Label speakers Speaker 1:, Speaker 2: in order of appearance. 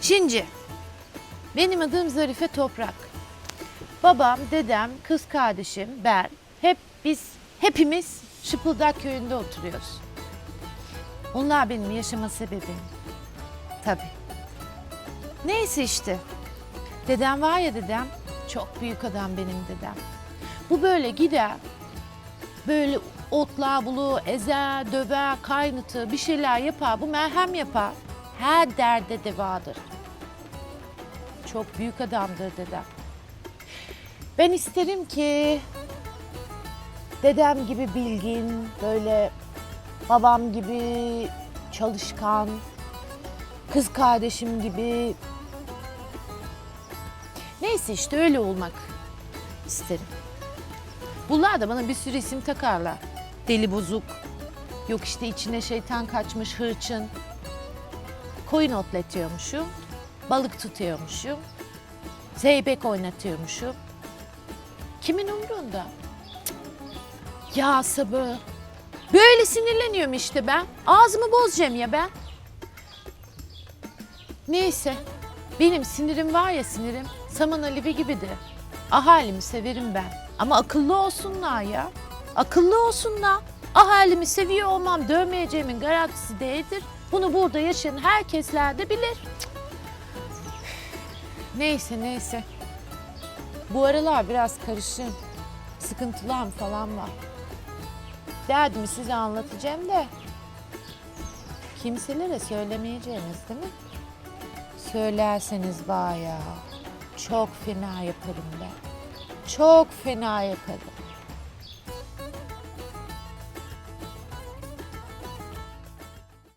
Speaker 1: Şimdi benim adım Zarife Toprak. Babam, dedem, kız kardeşim, ben hep biz hepimiz Şıpıldak köyünde oturuyoruz. Onlar benim yaşama sebebim. Tabii. Neyse işte. Dedem var ya dedem, çok büyük adam benim dedem. Bu böyle gider, böyle otlar bulu, ezer, döver, kaynatır, bir şeyler yapar. Bu merhem yapar. Her derde devadır. Çok büyük adamdır dedem. Ben isterim ki dedem gibi bilgin, böyle babam gibi çalışkan, kız kardeşim gibi neyse işte öyle olmak isterim. Bunlar da bana bir sürü isim takarlar. Deli bozuk, yok işte içine şeytan kaçmış hırçın, koyun otletiyormuşum, balık tutuyormuşum, zeybek oynatıyormuşum. Kimin umrunda? Ya sabır. Böyle sinirleniyorum işte ben. Ağzımı bozacağım ya ben. Neyse. Benim sinirim var ya sinirim. Saman alevi gibidir. Ahalimi severim ben. Ama akıllı olsunlar ya. Akıllı olsunlar. Ahalimi seviyor olmam dövmeyeceğimin garantisi değildir. Bunu burada yaşayan herkesler de bilir. Neyse neyse. Bu aralar biraz karışım. Sıkıntılarım falan var. Derdimi size anlatacağım da kimselere söylemeyeceğiniz değil mi? Söylerseniz ya çok fena yaparım ben. Çok fena yaparım.